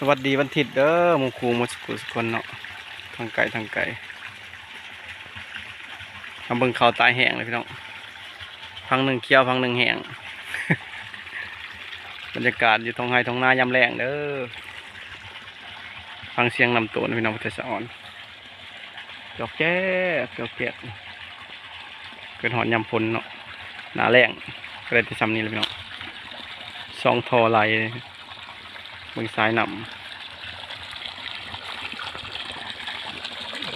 สวัสดีวันทิตเด้อมูครูหมูสกุลสกคนเนาะทางไกลทางไกลทำเบิ่งเขาตายแห้งเลยพี่น้องพังหนึ่งเคี้ยวพังหนึ่งแห้งบรรยากาศอยู่ทงไฮทงนายามแรงเด้อฟังเสียงลำตัวนะพี่น้องพุทธสอนจอกแจ๊กจอกแจ๊กเกิดหอนยำพลเนาะหนาแรงก็เลยที่ซ้ำนี้เลยพี่น้องสองทอไหลเลย มือซ้ายนำ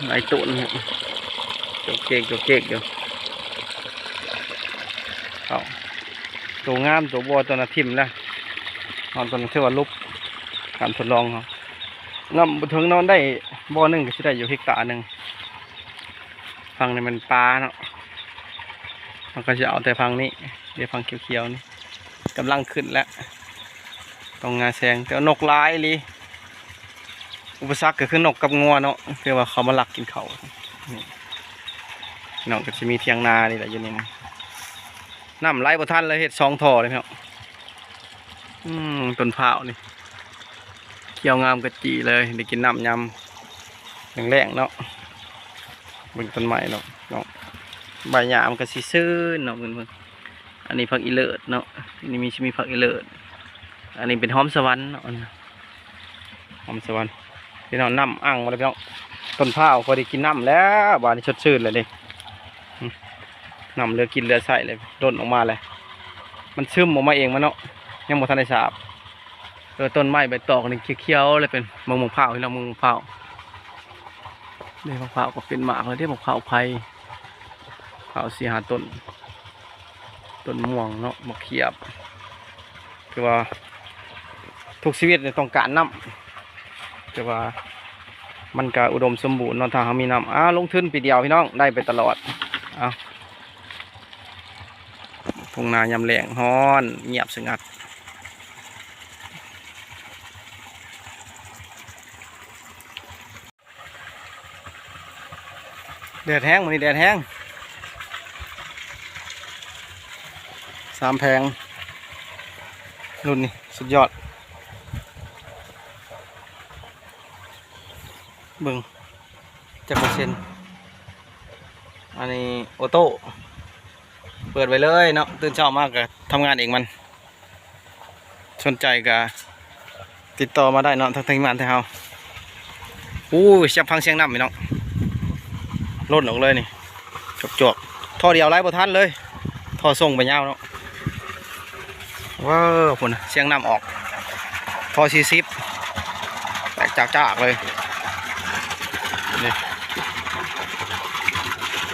ไหลตุ่นครับจอกเจ๊กจอกเจ๊กอยู่เอาตัวงามตัวบัวตัวนาทิมแล้วนอนตอนเทวาลุกการทดลองครับงำบนเทิงนอนได้บ่อหนึ่งก็สิได้อยู่เฮกตาหนึ่งฟังนี่มันปลาเนาะมันก็จะเอาแต่ฟังนี้เดี๋ยวฟังเขียวๆนี่กำลังขึ้นแล้ว ตรงงาแซงแต่ว่านกร้ายลีอุปสรรคก็คือนกกับงัวเนาะคือว่าเขามาลักกินเขาน้องก็จะมีเทียงนานี่แหละอยู่นี่นะน้ำไหลบ่ทันเลยเห็ดสองท่อเลยพี่น้องอืมต้นเผานี่เขียวงามกระจีเลยได้กินน้ำยำแรงๆเนาะเบิ่งต้นไม้เนาะเนาะใบหญ้ามันก็สิซื่นเนาะเพิ่นเพิ่นอันนี้ผักอีเลิศเนาะอันนี้มีชิมีผักอีเลิศ อันนี้เป็นหอมสวรรค์อันนี้หอมสวรรค์พี่น้องน้ำอ่างมาเลยพี่น้องต้นเผาวพอด้กินน้ำแล้วบานนี้สดชื่นเลยเดิน้ำเหลือกินเหลือใส่เลยโดนออกมาเลย มันซึมออกมาเองมันเนาะยังบ่ทันได้สาบเออต้นไม้ใบตอกนี่เขียวๆเลยเป็นมะม่วงเผาที่เรามะม่วงเผาเดี๋ยมะพร้าวก็เป็นหมากเลยเดี๋ยวมะพร้าวไผ่เผาสีหาต้นต้นม่วงเนาะมะเขียบคือว่า ทุกชีวิตเนี่ยต้องการน้ำคือว่ามันก็อุดมสมบูรณ์นาะถ้าเขามีน้ำอ้าลงทุนปีเดียวพี่น้องได้ไปตลอดเอาทุ่งนายำแรงฮ้อนเงียบสงัดแดดแห้งมันนี่แดดแห้งสามแพงรุ่นนี้สุดยอด เบึงจักรเปอร์เซ็นต์อันนี้โอโต้เปิดไว้เลยเนาะตื่นเช้ามากก็ทำงานเองมันสนใจก็ติดต่อมาได้เนาะทางทีมงานทางเฮาอู้ยเสียงฟังเสียงน้ำพี่น้องลดออกเลยนี่จกจกๆท่อเดียวไล่บ่ทันเลยท่อส่งไปยาวเนาะว้าวพุ่นเสียงน้ำออกท่อซีซิปแตกจากจากเลย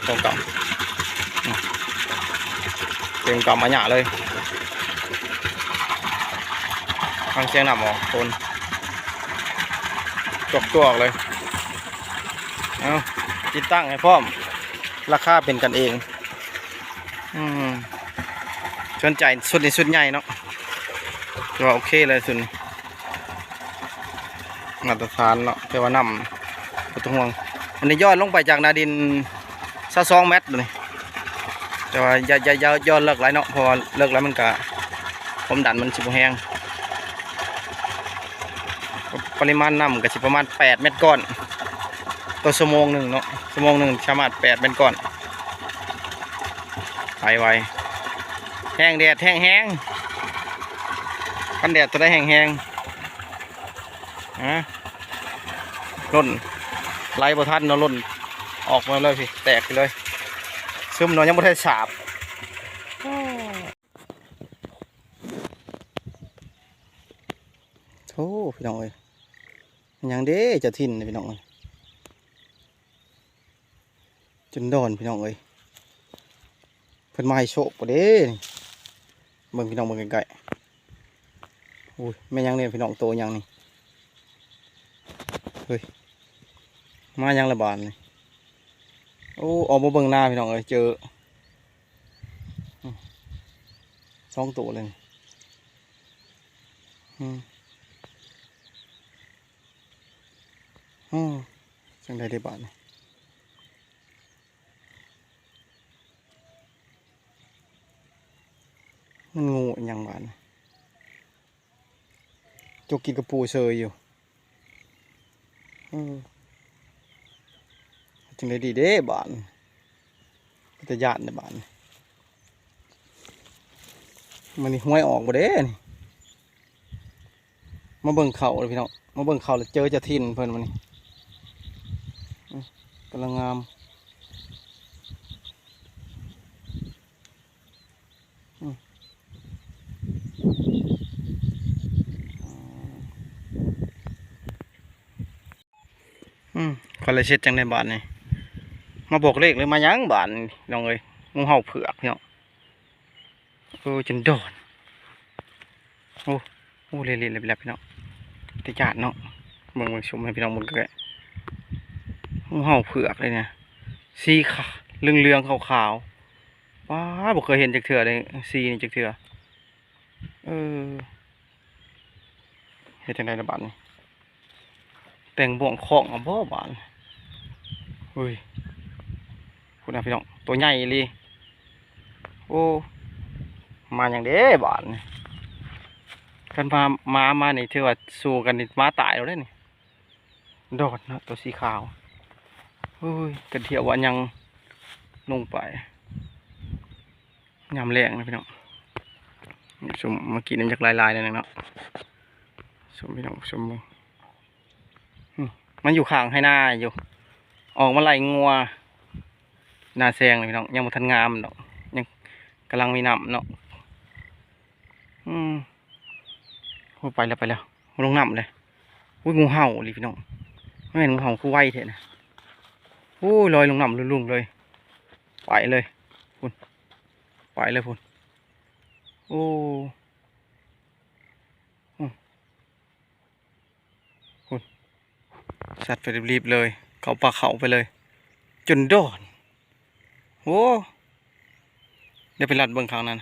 ตรงต่ำเต็มกำมาหยาเลยฟังเสียงหนับออกคนจกตัวออกเลย เอาติดตั้งให้พร้อม ราคาเป็นกันเอง อืมสนใจสุดในสุดใหญ่เนาะถือว่าโอเคเลยสุดมาตรฐานเนาะแต่ว่านำประตูห่วงอันนี้ยอดลงไปจากนาดิน ซะสองเมตรเลยแต่ว่าอย่าอย่าอย่าย้อเลิกไรเนาะเพราะเลิกไรมันก็ความดันมันสิบแห้งปริมาณน้ำก็สิประมาณแปดเม็ดก้อนต่อชั่วโมงหนึ่งเนาะชั่วโมงหนึ่งสามารถแปดเม็ดก้อนไปไวแห้งแดดแห้งแห้งกันแดดตัวได้แห้งแห้งอะล่นไล่บทันเนาะล่น ออกมาเลยพี่ แตกไปเลย ซึมนาะยังไม่ได้สาบโธ่พี่น้องเอ้ยมันยังเด้จะทินพี่น้องเอ้ยจนดอนพี่น้องเอ้ยเพิ่นมาให้โชคบ่เด้อเบิ่งพี่น้องเบิ่งใกลๆอุ้ยแม่ยังเนี่ยพี่น้องโตยังนี่เฮ้ยมายังระบาดนี่ โอ้ออกมาเบิ่งหน้าพี่น้องเอ้ยเจอสองตัวเลยอืมอืมจังได้ได้บาทนี่มันงูอหยังบาทนี่จกกินกระปูเซยอยู่อืม จังไดดีเด้บ้านแต่ญาติในบ้านมันนี่ห้วยออกบ่เด้นี่มาเบิ่งเขาเลยพี่น้องมาเบิ่งเขาแล้วเจอจะทินเพิ่นมันนี่กำลังงามอืมอืมคนลเช็ดจังในบ้านนี่ มาบอกเลขเลยมายังบ้านน้องเอ้ยงูเห่าเผือกพี่น้องโอ้จนโดนโอ้โอ้เละๆเลยๆพี่น้องต่ญาติเนาะเบิ่งเบิ่งชมให้พี่น้องเบิ่งกันงูเห่าเผือกเลยเนี่ยสีขาวเรืองเรืองๆขาวขาวๆว้าบ่เคยเห็นจักเถื่อเลยสีนี่จักเถื่อเออเฮ็ดจังไดละบาดนี่แต่งบ่วงของอะบ่บาดเฮ้ย คุณนะพี่น้องตัวใหญ่เลยโอ้มาอย่างเด้บานกันมามามานี่ถือว่าสู้กันนี่มาตายแล้วเนี่โดอดนะตัวสีขาวเฮ้ยกระเทียวว่ายังลงไปยำแรงนะพี่น้องชมเมื่อกี้น้ำจากลายๆเลยนะเนาะชมพี่น้องชมมึงมันอยู่ข้างให้หน้าอยู่ ออกมาไล่งัว น้าแซงเลยพี่น้องยังบ่ทันงามดอกยังกำลังมีน้ำเนาะอืมโอ้ไปแล้วไปแล้วลงน้ำเลยอุ้ยงูเห่าเลยพี่น้องไม่เห็นงูเห่าคือไวเถอะนะโอ้ยลอยลงน้ำลุ่งๆเลย ไปเลยพุ่นไปเลยพุ่นโอ้อืมพุ่นสัตว์ไปรีบๆเลย เขาปลาเขาไปเลย จนโดอน โอ้เดี๋ยวไปรัดเบื้องข้างนั้น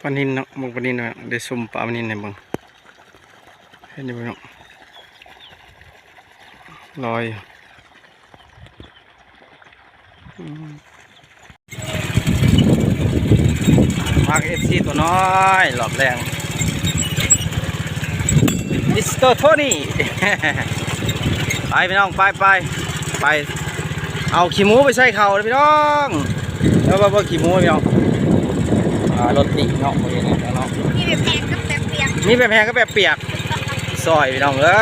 ปนินเนาะมึงปนินเนาะเดี๋ยวซุ่มปลาปนินในเบื้งเห็นอยู่เบิ่งเนาะลอยมพักเอฟซีตัวน้อยหลอบแรงมิสเตอร์โทนี่ ไปพี่น้อง ไปไป ไป เอาขี้หมูไปใส่เข่าเลยพี่น้องแล้วว่าว่าขี้หมูพี่น้องอ่ารถติเนาะบ่เห็นแล้วเนาะนี่เป็นแพงก็แบบเปียกมีแบบแพงก็แบบเปียกซอยพี่น้องเอ้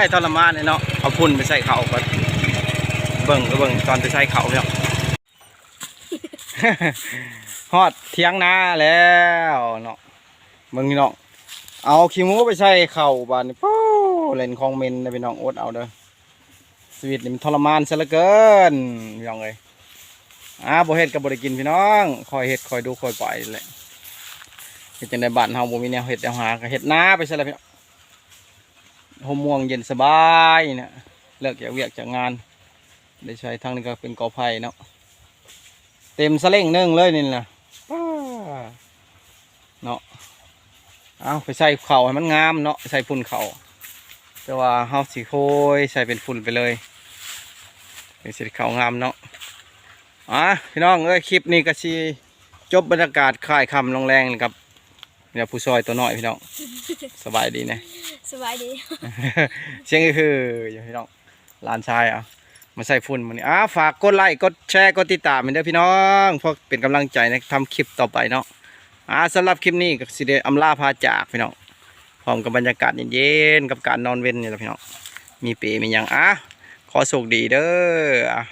ยทรมานเลยเนาะเอาพุ่นไปใส่เข่าก่อนเบิ่งก็เบิ่งตอนไปใส่เข่าพี่น้องฮอดเทียงนาแล้วเนาะเบิ่งพี่น้องเอาขี้หมูไปใส่เข่าบานนี่ปู้เล่นของเมนนะพี่น้องอดเอาเด้อ ชีวิตนี่มันทรมานซะเหลือเกินพี่น้องเอ้ยอ่าบ่เฮ็ดก็บ่ได้กินพี่น้องคอยเฮ็ดคอยดูคอยปล่อยนี่แหละเฮ็ดจังได๋บ้านเฮาบ่มีแนวเฮ็ดแนวหาก็เฮ็ดนาไปซะแล้วพี่น้องห่มม่วงเย็นสบายเนี่ยเลิกจากเวียกจากงาน ได้ใช้ทางนี้ก็เป็นกอไผ่เนาะเต็มสเล่งนึงเลยนี่นะเนาะเอาไปใส่เข่าให้มันงามเนาะใส่ฝุ่นเข่า แต่ว่าเฮาสิโคยใส่เป็นฝุ่นไปเลยเป็นสิเข่างามเนาะอะพี่น้องเอ้ยคลิปนี้ก็สิจบบรรยากาศค่ายคำลงแรงเลยครับเนี่ยผู้ซอยตัวน้อยพี่น้องสบายดีนะสบายดี เสียงก็คืออยู่พี่น้องหลานชายอะมาใส่ฝุ่นมันนี่อะฝากกดไลค์กดแชร์กดติดตามให้เด้อพี่น้องเพราะเป็นกำลังใจในทำคลิปต่อไปเนาะอ่าสำหรับคลิปนี้ก็สิเดอำลาพาจากพี่น้อง พร้อมกับบรรยากาศเย็นๆกับการนอนเว้นนี่แหละพี่น้องมีเปรมียังอะขอสุขดีเด้ออะ